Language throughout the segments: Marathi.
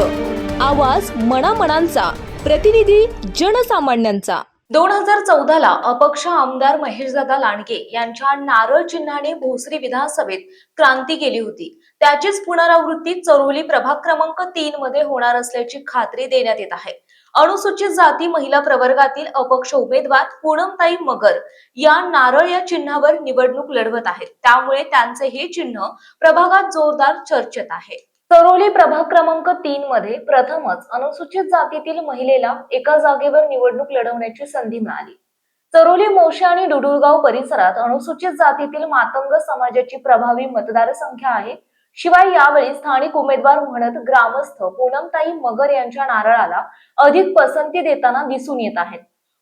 आवाज मनामनांचा प्रतिनिधी जनसामान्यांचा. दोन हजार चौदाला अपक्ष आमदार महेशदादा लांडगे यांच्या नारळ चिन्हाने भोसरी विधानसभेत क्रांती केली होती. त्याचीच पुनरावृत्ती चरोली प्रभाग क्रमांक तीन मध्ये होणार असल्याची खात्री देण्यात येत आहे. अनुसूचित जाती महिला प्रवर्गातील अपक्ष उमेदवार पूनमताई मगर या नारळ या चिन्हावर निवडणूक लढवत आहेत. त्यामुळे त्यांचे हे चिन्ह प्रभागात जोरदार चर्चेत आहे. चरोली प्रभाग क्रमांक तीन मध्ये प्रथमच अनुसूचित जातीतील महिलेला एका जागेवर निवडणूक लढवण्याची संधी मिळाली. चरोली मोशे आणि डुडुळगाव परिसरात अनुसूचित जातीतील मातंग समाजाची प्रभावी मतदार संख्या आहे. शिवाय यावेळी स्थानिक उमेदवार म्हणत ग्रामस्थ पूनमताई मगर यांच्या नारळाला अधिक पसंती देताना दिसून येत आहेत.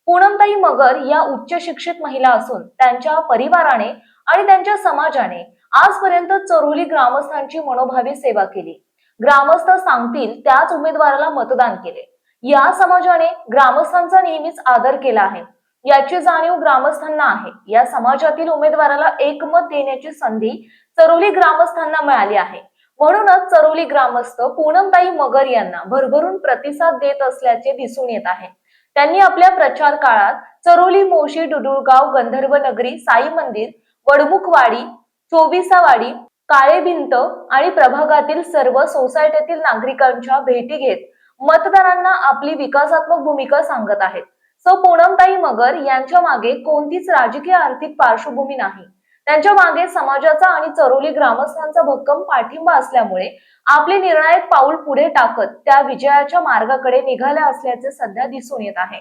पूनमताई मगर या उच्च शिक्षित महिला असून त्यांच्या परिवाराने आणि त्यांच्या समाजाने आजपर्यंत चरोली ग्रामस्थांची मनोभावी सेवा केली. ग्रामस्थ सांगतील त्याच उमेदवाराला मतदान केले. या समाजाने ग्रामस्थांचा नेहमीच आदर केला आहे. याची जाणीव ग्रामस्थांना आहे. या समाजातील उमेदवाराला एकमत देण्याची संधी चरोली ग्रामस्थांना मिळाली आहे. म्हणूनच चरोली ग्रामस्थ पूनमताई मगर यांना भरभरून प्रतिसाद देत असल्याचे दिसून येत आहे. त्यांनी आपल्या प्रचार काळात चरोली मोशी डुडुळगाव गंधर्व नगरी साई मंदिर वडमुखवाडी चोविसावाडी काळे भिंत आणि प्रभागातील सर्व सोसायटीतील नागरिकांच्या भेटी घेत मतदारांना आपली विकासात्मक भूमिका सांगत आहेत. सो पूनमताई मगर यांच्या मागे कोणतीच राजकीय आर्थिक पार्श्वभूमी नाही. त्यांच्या मागे समाजाचा आणि चरोली ग्रामस्थांचा भक्कम पाठिंबा असल्यामुळे आपले निर्णायक पाऊल पुढे टाकत त्या विजयाच्या मार्गाकडे निघाल्या असल्याचे सध्या दिसून येत आहे.